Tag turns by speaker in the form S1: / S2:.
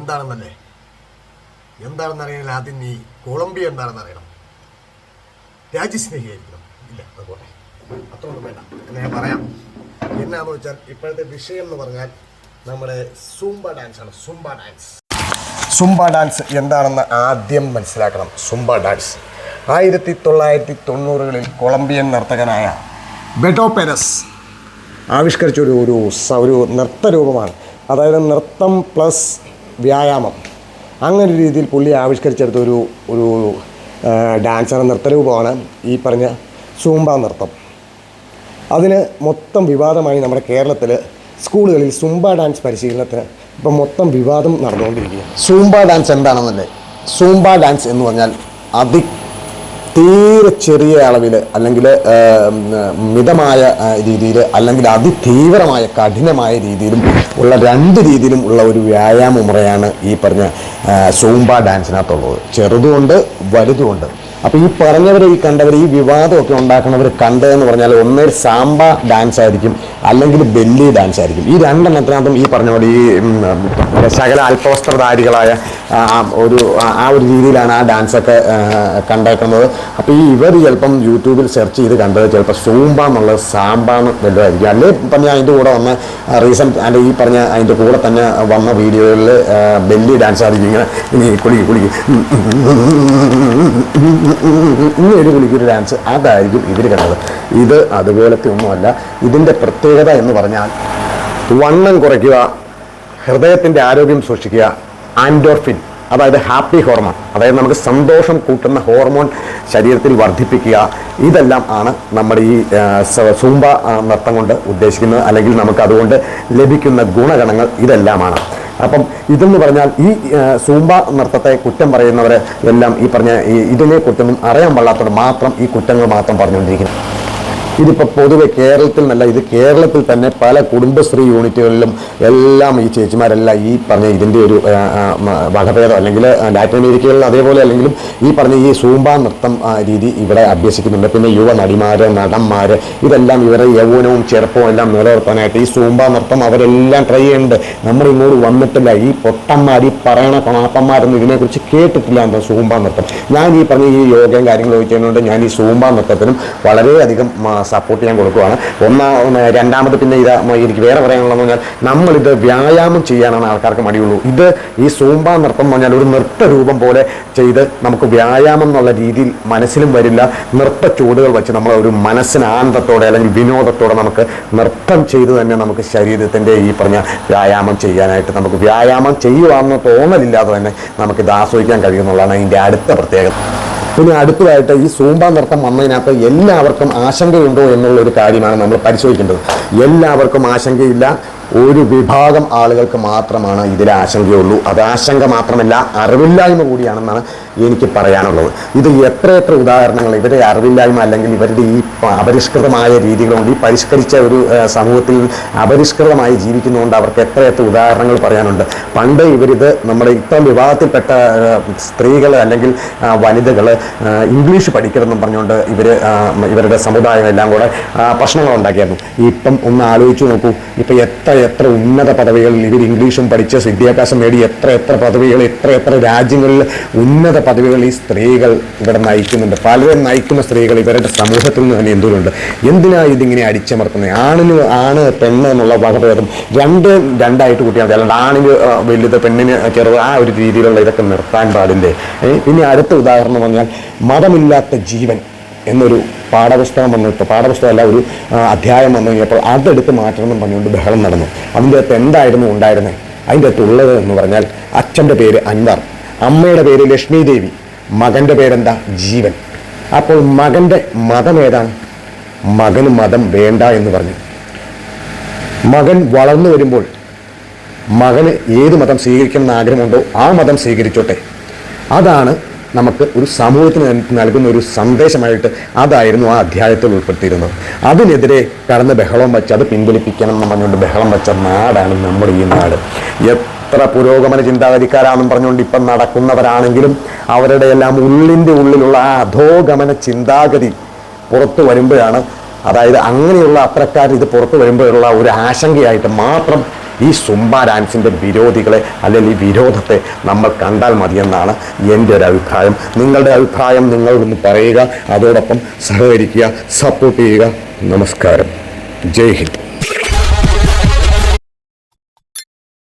S1: എന്താണെന്നല്ലേ? എന്താണെന്ന് അറിയാൻ ആദ്യം നീ കൊളംബിയ എന്താണെന്ന് അറിയണം രാജ്യസ്നേഹിയായിരിക്കണം. ഇല്ല അതുപോലെ അത്രയൊന്നും വേണ്ട. ഞാൻ പറയാം. എന്നാന്ന് വെച്ചാൽ ഇപ്പോഴത്തെ വിഷയം എന്ന് പറഞ്ഞാൽ നമ്മുടെ സൂംബ ഡാൻസ് ആണ്. സുംബ ഡാൻസ് സുംബ ഡാൻസ് എന്താണെന്ന് ആദ്യം മനസ്സിലാക്കണം. സുംബ ഡാൻസ് ആയിരത്തി തൊള്ളായിരത്തി തൊണ്ണൂറുകളിൽ കൊളംബിയൻ നർത്തകനായ ബെഡോ പെരസ് ആവിഷ്കരിച്ച ഒരു ഒരു നൃത്തരൂപമാണ് അതായത് നൃത്തം പ്ലസ് വ്യായാമം. അങ്ങനെ രീതിയിൽ പുള്ളി ആവിഷ്കരിച്ചെടുത്ത ഒരു ഒരു ഡാൻസർ നൃത്തരൂപമാണ് ഈ പറഞ്ഞ സൂംബ നൃത്തം. അതിന് മൊത്തം വിവാദമായി നമ്മുടെ കേരളത്തിൽ സ്കൂളുകളിൽ സുംബ ഡാൻസ് പരിശീലനത്തിന് ഇപ്പം മൊത്തം വിവാദം നടന്നുകൊണ്ടിരിക്കുകയാണ്. സൂംബ ഡാൻസ് എന്താണെന്നല്ലേ? സൂംബ ഡാൻസ് എന്ന് പറഞ്ഞാൽ അതി തീരെ ചെറിയ അളവിൽ അല്ലെങ്കിൽ മിതമായ രീതിയിൽ അല്ലെങ്കിൽ അതിതീവ്രമായ കഠിനമായ രീതിയിലും ഉള്ള രണ്ട് രീതിയിലും ഉള്ള ഒരു വ്യായാമ മുറയാണ് ഈ പറഞ്ഞ സോംബ ഡാൻസിനകത്തുള്ളത്. ചെറുതുകൊണ്ട് വലുതുകൊണ്ട് അപ്പോൾ ഈ പറഞ്ഞവർ ഈ കണ്ടവർ ഈ വിവാദമൊക്കെ ഉണ്ടാക്കുന്നവർ കണ്ടതെന്ന് പറഞ്ഞാൽ ഒന്നേ സാമ്പ ഡാൻസ് ആയിരിക്കും അല്ലെങ്കിൽ ബെല്ലി ഡാൻസ് ആയിരിക്കും ഈ രണ്ടെണ്ണത്തിനകത്തും ഈ പറഞ്ഞ പോലെ ഈ ശകല അല്പവസ്ത്രധാരികളായ ഒരു ആ ഒരു രീതിയിലാണ് ആ ഡാൻസൊക്കെ കണ്ടേക്കുന്നത്. അപ്പോൾ ഈ ഇവർ ചിലപ്പം യൂട്യൂബിൽ സെർച്ച് ചെയ്ത് കണ്ടത് ചിലപ്പോൾ സൂംബ എന്നുള്ളത് സാമ്പ എന്ന് വല്ലതായിരിക്കും അല്ലേ പറഞ്ഞ അതിന്റെ കൂടെ വന്ന റീസെന്റ് അല്ലെ ഈ പറഞ്ഞ അതിന്റെ കൂടെ തന്നെ വന്ന വീഡിയോകളിൽ ബെല്ലി ഡാൻസ് ആയിരിക്കും ഇങ്ങനെ ഇനി കുളിക്ക് കുളിക്ക്. ഇനി ഒരു കുളിക്കൊരു ഡാൻസ് അതായിരിക്കും ഇവർ കണ്ടത്. ഇത് അതുപോലത്തെ ഒന്നുമല്ല. ഇതിന്റെ പ്രത്യേകത എന്ന് പറഞ്ഞാൽ വണ്ണം കുറയ്ക്കുക ഹൃദയത്തിന്റെ ആരോഗ്യം സൂക്ഷിക്കുക ആൻഡോർഫിൻ അതായത് ഹാപ്പി ഹോർമോൺ അതായത് നമുക്ക് സന്തോഷം കൂട്ടുന്ന ഹോർമോൺ ശരീരത്തിൽ വർദ്ധിപ്പിക്കുക. ഇതെല്ലാം ആണ് നമ്മുടെ ഈ ആ, സ- സൂംബ ആ, നൃത്തം കൊണ്ട് ഉദ്ദേശിക്കുന്നത്. അല്ലെങ്കിൽ നമുക്ക് അതുകൊണ്ട് ലഭിക്കുന്ന ഗുണഗണങ്ങൾ ഇതെല്ലാമാണ്. അപ്പം ഇതെന്ന് പറഞ്ഞാൽ ഈ സൂമ്പ നൃത്തത്തെ കുറ്റം പറയുന്നവർ എല്ലാം ഈ പറഞ്ഞ ഈ ഇതിനെ കുറിച്ചൊന്നും അറിയാൻ പാടാത്തവർ മാത്രം ഈ കുറ്റങ്ങൾ മാത്രം പറഞ്ഞുകൊണ്ടിരിക്കുന്നു. ഇതിപ്പോൾ പൊതുവെ കേരളത്തിൽ നല്ല ഇത് കേരളത്തിൽ തന്നെ പല കുടുംബശ്രീ യൂണിറ്റുകളിലും എല്ലാം ഈ ചേച്ചിമാരെല്ലാം ഈ പറഞ്ഞ ഇതിന്റെ ഒരു വകഭേദം അല്ലെങ്കിൽ ലാറ്റിൻ അമേരിക്കകളിൽ അതേപോലെ അല്ലെങ്കിലും ഈ പറഞ്ഞ ഈ സൂമ്പ നൃത്തം രീതി ഇവിടെ അഭ്യസിക്കുന്നുണ്ട്. പിന്നെ യുവ നടിമാർ നടന്മാർ ഇതെല്ലാം ഇവരെ യൗവനവും ചെറുപ്പവും എല്ലാം നിലനിർത്താനായിട്ട് ഈ സൂമ്പ നൃത്തം അവരെല്ലാം ട്രൈ ചെയ്യുന്നുണ്ട്. നമ്മൾ ഇങ്ങോട്ട് വന്നിട്ടില്ല. ഈ പൊട്ടന്മാർ ഈ പറയണ കൊണാപ്പന്മാരൊന്നും ഇതിനെക്കുറിച്ച് കേട്ടിട്ടില്ല എന്താ സൂമ്പ നൃത്തം. ഞാൻ ഈ പറഞ്ഞ ഈ യോഗയും കാര്യങ്ങളും ചെയ്യുന്നതുകൊണ്ട് ഞാൻ ഈ സൂമ്പ നൃത്തത്തിനും വളരെയധികം സപ്പോർട്ട് ചെയ്യാൻ കൊടുക്കുവാണ്. ഒന്നാ രണ്ടാമത് പിന്നെ ഇത് എനിക്ക് വേറെ പറയാനുള്ളതെന്ന് പറഞ്ഞാൽ നമ്മളിത് വ്യായാമം ചെയ്യാനാണ് ആൾക്കാർക്ക് മടിയുള്ളൂ. ഇത് ഈ സൂമ്പ നൃത്തം പറഞ്ഞാൽ ഒരു നൃത്ത രൂപം പോലെ ചെയ്ത് നമുക്ക് വ്യായാമം എന്നുള്ള രീതിയിൽ മനസ്സിലും വരില്ല. നൃത്ത ചുവടുകൾ വെച്ച് നമ്മൾ ഒരു മനസ്സിന് ആനന്ദത്തോടെ അല്ലെങ്കിൽ വിനോദത്തോടെ നമുക്ക് നൃത്തം ചെയ്ത് തന്നെ നമുക്ക് ശരീരത്തിന്റെ ഈ പറഞ്ഞ വ്യായാമം ചെയ്യാനായിട്ട് നമുക്ക് വ്യായാമം ചെയ്യുവാണെന്ന് തോന്നലില്ലാതെ തന്നെ നമുക്കിത് ആസ്വദിക്കാൻ കഴിയുമെന്നുള്ളതാണ് ഇതിന്റെ അടുത്ത പ്രത്യേകത. പിന്നെ അടുത്തതായിട്ട് ഈ സൂമ്പ നൃത്തം വന്നതിനകത്ത് എല്ലാവർക്കും ആശങ്കയുണ്ടോ എന്നുള്ള ഒരു കാര്യമാണ് നമ്മൾ പരിശോധിക്കേണ്ടത്. എല്ലാവർക്കും ആശങ്കയില്ല. ഒരു വിഭാഗം ആളുകൾക്ക് മാത്രമാണ് ഇതിൽ ആശങ്കയുള്ളൂ. അത് ആശങ്ക മാത്രമല്ല അറിവില്ലായ്മ കൂടിയാണെന്നാണ് എനിക്ക് പറയാനുള്ളത്. ഇത് എത്രയെത്ര ഉദാഹരണങ്ങൾ ഇവരെ അറിവില്ലായ്മ അല്ലെങ്കിൽ ഇവരുടെ ഈ അപരിഷ്കൃതമായ രീതികളുണ്ട്. ഈ പരിഷ്കരിച്ച ഒരു സമൂഹത്തിൽ അപരിഷ്കൃതമായി ജീവിക്കുന്നതുകൊണ്ട് അവർക്ക് എത്രയെത്ര ഉദാഹരണങ്ങൾ പറയാനുണ്ട്. പണ്ട് ഇവരിത് നമ്മുടെ ഇത്തരം വിവാഹത്തിൽപ്പെട്ട സ്ത്രീകൾ അല്ലെങ്കിൽ വനിതകൾ ഇംഗ്ലീഷ് പഠിക്കണമെന്നും പറഞ്ഞുകൊണ്ട് ഇവർ ഇവരുടെ സമുദായം എല്ലാം കൂടെ പ്രശ്നങ്ങൾ ഉണ്ടാക്കിയായിരുന്നു ഇപ്പം ഒന്ന് ആലോചിച്ചു നോക്കൂ. ഇപ്പം എത്ര എത്ര ഉന്നത പദവികളിൽ ഇവർ ഇംഗ്ലീഷും പഠിച്ച് വിദ്യാഭ്യാസം നേടി എത്ര എത്ര പദവികൾ എത്ര എത്ര രാജ്യങ്ങളിൽ ഉന്നത പദവികൾ ഈ സ്ത്രീകൾ ഇവിടെ നയിക്കുന്നുണ്ട്. പലരും നയിക്കുന്ന സ്ത്രീകൾ ഇവരുടെ സമൂഹത്തിൽ നിന്ന് തന്നെ എന്തോരുണ്ട് എന്തിനാ ഇതിങ്ങനെ അടിച്ചമർത്തുന്നത് ആണിന് ആണ് പെണ്ണ് എന്നുള്ള വകഭേദം. രണ്ട് രണ്ടായിട്ട് കൂട്ടിയാൽ അല്ലാണ്ട് ആണിന് വലുത് പെണ്ണിന് ചെറുത് ആ ഒരു രീതിയിലുള്ള ഇതൊക്കെ നിർത്താൻ പാടില്ലേ? ഇനി അടുത്ത ഉദാഹരണം പറഞ്ഞാൽ മതമില്ലാത്ത ജീവൻ എന്നൊരു പാഠപുസ്തകം വന്നു. ഇപ്പോൾ പാഠപുസ്തകമല്ല ഒരു അധ്യായം വന്നു. കഴിഞ്ഞപ്പോൾ അതെടുത്ത് മാറ്റണമെന്ന് പറഞ്ഞുകൊണ്ട് ബഹളം നടന്നു. അതിന്റെ അകത്ത് എന്തായിരുന്നു ഉണ്ടായിരുന്നത് അതിന്റെ അകത്ത് ഉള്ളത് എന്ന് പറഞ്ഞാൽ അച്ഛന്റെ പേര് അൻവർ അമ്മയുടെ പേര് ലക്ഷ്മി ദേവി മകന്റെ പേരെന്താ? ജീവൻ. അപ്പോൾ മകന്റെ മതം ഏതാണ്? മകന് മതം വേണ്ട എന്ന് പറഞ്ഞു. മകൻ വളർന്നു വരുമ്പോൾ മകന് ഏത് മതം സ്വീകരിക്കണം എന്ന് ആഗ്രഹമുണ്ടോ ആ മതം സ്വീകരിച്ചോട്ടെ. അതാണ് നമുക്ക് ഒരു സമൂഹത്തിന് നൽകുന്ന ഒരു സന്ദേശമായിട്ട് അതായിരുന്നു ആ അധ്യായത്തിൽ ഉൾപ്പെടുത്തിയിരുന്നത്. അതിനെതിരെ കടന്ന് ബഹളം വെച്ച് അത് പിൻവലിപ്പിക്കണം എന്ന് പറഞ്ഞുകൊണ്ട് ബഹളം വെച്ച നാടാണ് നമ്മുടെ ഈ നാട്. എത്ര പുരോഗമന ചിന്താഗതിക്കാരാണെന്ന് പറഞ്ഞുകൊണ്ട് ഇപ്പം നടക്കുന്നവരാണെങ്കിലും അവരുടെ എല്ലാം ഉള്ളിന്റെ ഉള്ളിലുള്ള ആ അധോഗമന ചിന്താഗതി പുറത്തു വരുമ്പോഴാണ് അതായത് അങ്ങനെയുള്ള അത്രക്കാർ ഇത് പുറത്തു വരുമ്പോഴുള്ള ഒരു ആശങ്കയായിട്ട് മാത്രം ഈ സുംബ ഡാൻസിന്റെ വിരോധികളെ അല്ലെങ്കിൽ ഈ വിരോധത്തെ നമ്മൾ കണ്ടാൽ മതിയെന്നാണ് എന്റെ ഒരു അഭിപ്രായം. നിങ്ങളുടെ അഭിപ്രായം നിങ്ങളൊന്ന് പറയുക അതോടൊപ്പം സഹകരിക്കുക സപ്പോർട്ട് ചെയ്യുക. നമസ്കാരം. ജയ് ഹിന്ദ്.